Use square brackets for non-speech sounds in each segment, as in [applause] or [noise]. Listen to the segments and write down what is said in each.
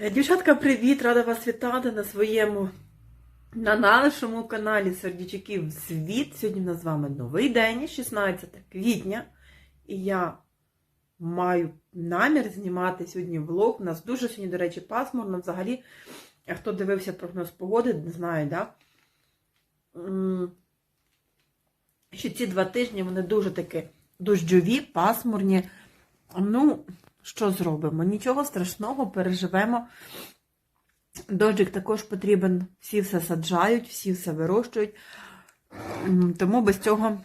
Е, Дівчатка, привіт! Рада вас вітати на своєму, на нашому каналі Сердючків Світ. Сьогодні в нас з вами новий день, 16 квітня. І я маю намір знімати сьогодні влог. У нас дуже сьогодні, до речі, пасмурно. Взагалі, хто дивився прогноз погоди, не знаю, да? Що ці два тижні вони дуже такі дощові, пасмурні. Ну, що зробимо? Нічого страшного, переживемо. Дощик також потрібен, всі все саджають, всі все вирощують, тому без цього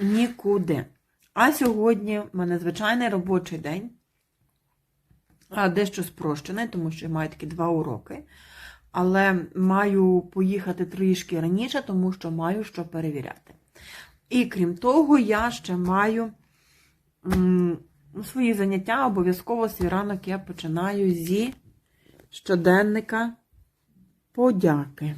нікуди. А сьогодні в мене звичайний робочий день, дещо спрощений, тому що я маю такі два уроки. Але маю поїхати трішки раніше, тому що маю що перевіряти. І крім того, я ще маю свої заняття, обов'язково свій ранок я починаю зі щоденника подяки.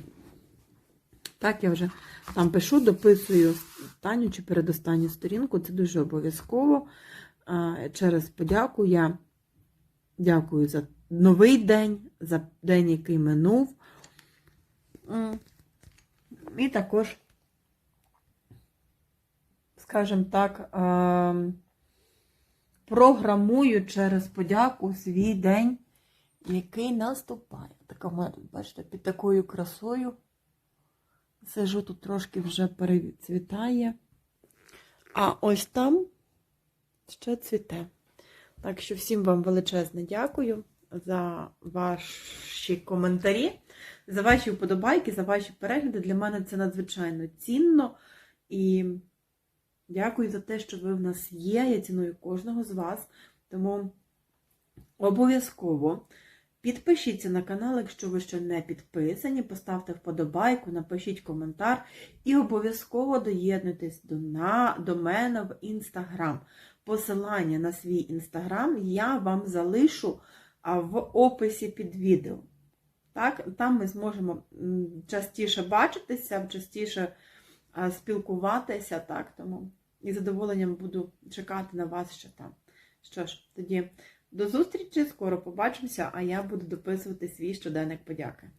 Так, я вже там пишу, дописую останню чи передостанню сторінку. Це дуже обов'язково. Через подяку я дякую за новий день, за день, який минув. І також, скажімо так, програмую через подяку свій день, який наступає. Така мене тут, бачите, під такою красою. Сижу тут трошки вже перецвітає. А ось там ще цвіте. Так що всім вам величезне дякую за ваші коментарі, за ваші вподобайки, за ваші перегляди. Для мене це надзвичайно цінно. І дякую за те, що ви в нас є. Я ціную кожного з вас. Тому обов'язково підпишіться на канал, якщо ви ще не підписані, поставте вподобайку, напишіть коментар і обов'язково доєднуйтесь до, на, до мене в інстаграм. Посилання на свій інстаграм я вам залишу в описі під відео. Так? Там ми зможемо частіше бачитися, частіше спілкуватися. Так? Тому із задоволенням буду чекати на вас ще там. Що ж, тоді до зустрічі, скоро побачимося, а я буду дописувати свій щоденник подяки.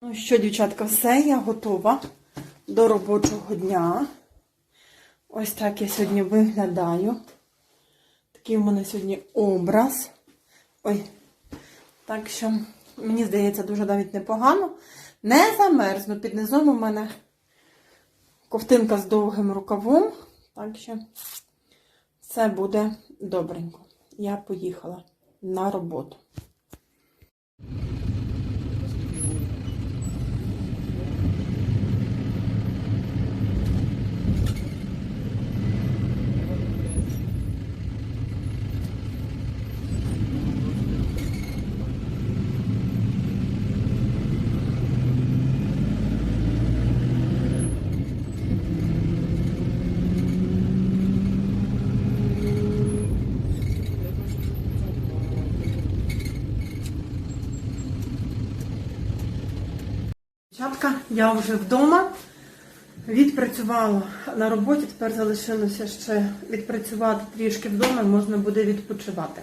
Ну що, дівчатка, все, я готова до робочого дня. Ось так я сьогодні виглядаю. Такий в мене сьогодні образ. Ой, так що, мені здається, дуже навіть непогано. Не замерзну. Під низом у мене ковтинка з довгим рукавом. Так що все буде добренько. Я поїхала на роботу. Дівчатка, я вже вдома. Відпрацювала на роботі, тепер залишилося ще відпрацювати трішки вдома можна буде відпочивати.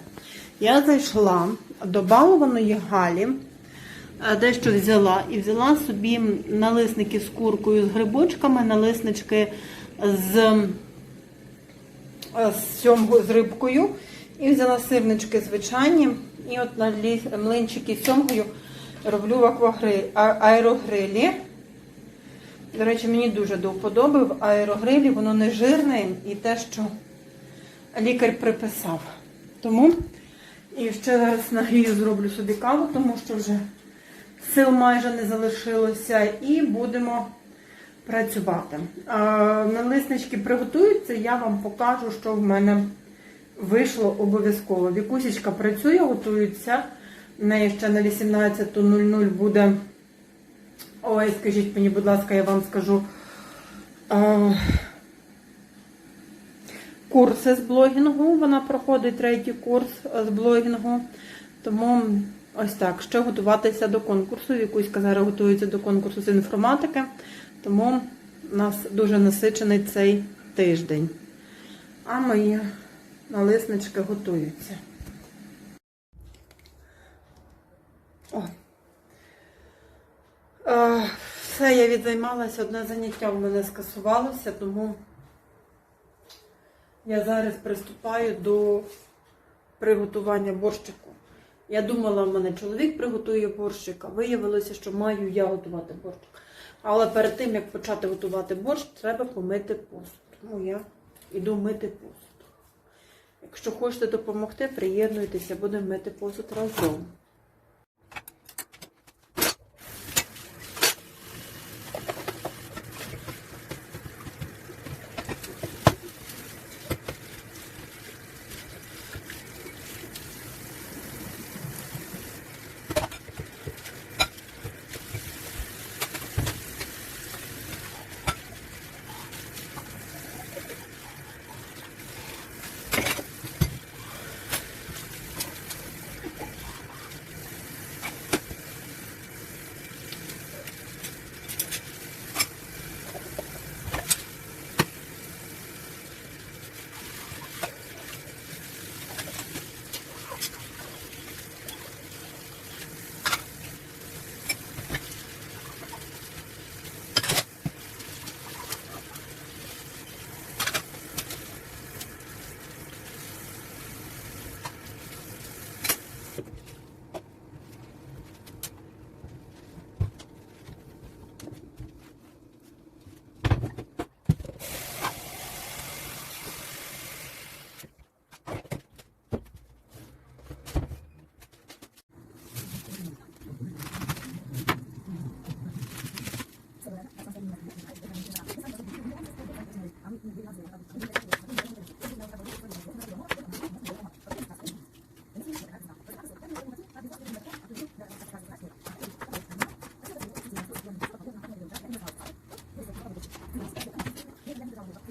Я зайшла до балованої Галі, е, дещо взяла і взяла собі налисники з куркою з грибочками, налиснички з, е, з, сьомгою, з рибкою. І взяла сирнички звичайні. І от на млинчики з сьомгою роблю в аквагри... аерогрилі. До речі, мені дуже до вподоби аерогрилі, воно не жирне і те, що лікар приписав. Тому і ще зараз нагрію зроблю собі каву, тому що вже сил майже не залишилося, і будемо працювати. Налиснички приготуються, я вам покажу, що в мене вийшло обов'язково. Вікусічка працює, готується. В неї ще на 18.00 буде. Ой, скажіть мені, будь ласка, я вам скажу. А, курси з блогінгу. Вона проходить третій курс з блогінгу. Тому ось так, ще готуватися до конкурсу. Вікуська зараз готується до конкурсу з інформатики. Тому у нас дуже насичений цей тиждень. А мої налиснички готуються. О. Все, я відзаймалася, одне заняття в мене скасувалося, тому я зараз приступаю до приготування борщику. Я думала, в мене чоловік приготує борщик, а виявилося, що маю я готувати борщик. Але перед тим, як почати готувати борщ, треба помити посуд. Тому я йду мити посуд. Якщо хочете допомогти, приєднуйтеся, будемо мити посуд разом.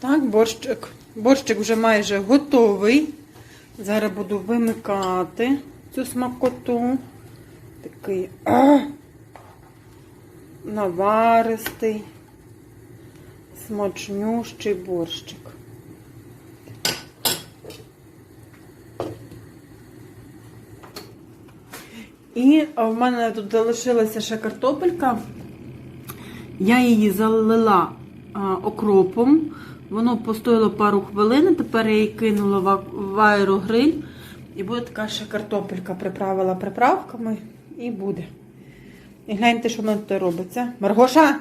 Так, борщик. Борщик вже майже готовий. Зараз буду вимикати цю смакоту. Такий а, наваристий, смачнющий борщик. І в мене тут залишилася ще картопелька. Я її залила окропом. Воно постояло пару хвилин, тепер я її кинула в, аерогриль. І буде така ще картопелька приправила приправками і буде. І гляньте, що воно тут робиться. Маргоша!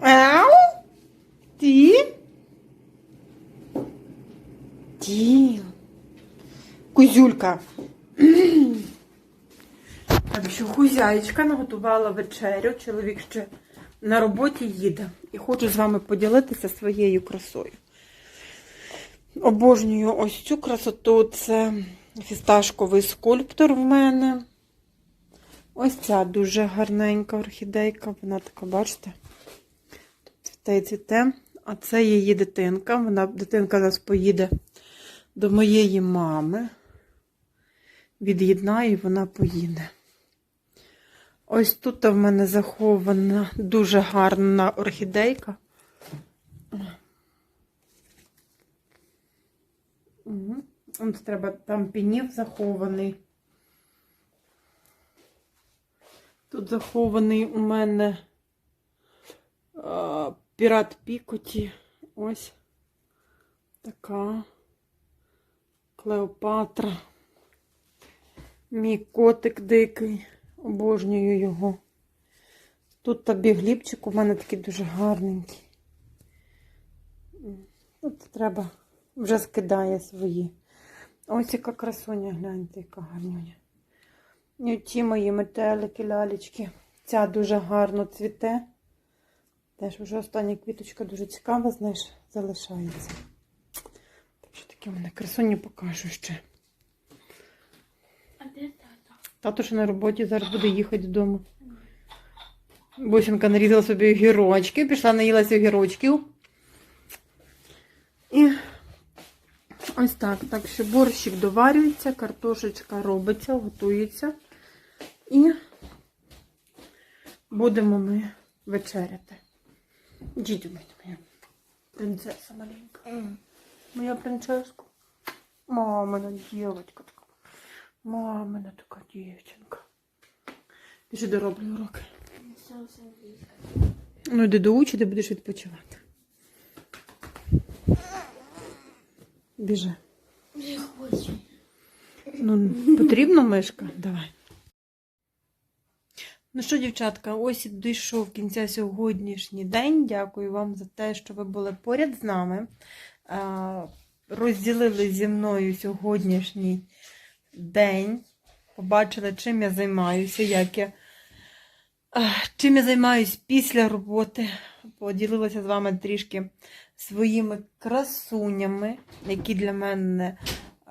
Ау! Ти? Ті. Кузюлька. [clears throat] Так що хузяєчка наготувала вечерю. Чоловік ще на роботі їде. І хочу з вами поділитися своєю красою. Обожнюю ось цю красоту. Це фісташковий скульптор в мене. Ось ця дуже гарненька орхідейка. Вона така, бачите? Цвіте і цвіте. А це її дитинка. Вона, дитинка нас поїде до моєї мами. Від'єднає і вона поїде. Ось тут в мене захована дуже гарна орхідейка. Угу. Треба там пінів захований. Тут захований у мене а, пірат Пікоті. Ось така Клеопатра. Мій котик дикий. Обожнюю його. Тут тобі глібчик у мене такий дуже гарненький. От треба, вже скидає свої. Ось яка красуня, гляньте, яка гарнюня. І ті мої метелики, лялечки. Ця дуже гарно цвіте. Теж вже остання квіточка дуже цікава, знаєш, залишається. Так що такі мене красуні покажу ще. Тато? Ще на роботі зараз буде їхати додому. Бусинка нарізала собі огірочки, пішла наїлася огірочків. І ось так. Так що борщик доварюється, картошечка робиться, готується. І будемо ми вечеряти. Дідю мене, моя принцеса маленька. Моя принцеска. Мамина дівчинка така. Мамина така дівчинка. Біжи дороблю уроки. Ну, йди доучи, ти будеш відпочивати. Біжи. Не хочу. Ну, потрібна мишка? Давай. Ну що, дівчатка, ось і дійшов кінця сьогоднішній день. Дякую вам за те, що ви були поряд з нами. Розділили зі мною сьогоднішній день. Побачили, чим я займаюся, як я. Чим я займаюсь після роботи. Поділилася з вами трішки своїми красунями, які для мене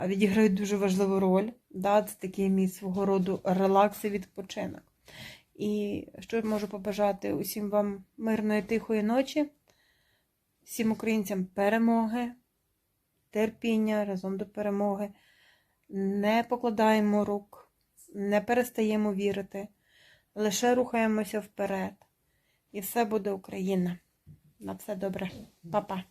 відіграють дуже важливу роль. Да, це такий мій свого роду релакс і відпочинок. І що можу побажати усім вам мирної тихої ночі, всім українцям перемоги, терпіння разом до перемоги. Не покладаємо рук, не перестаємо вірити, лише рухаємося вперед. І все буде Україна. На все добре. Па-па.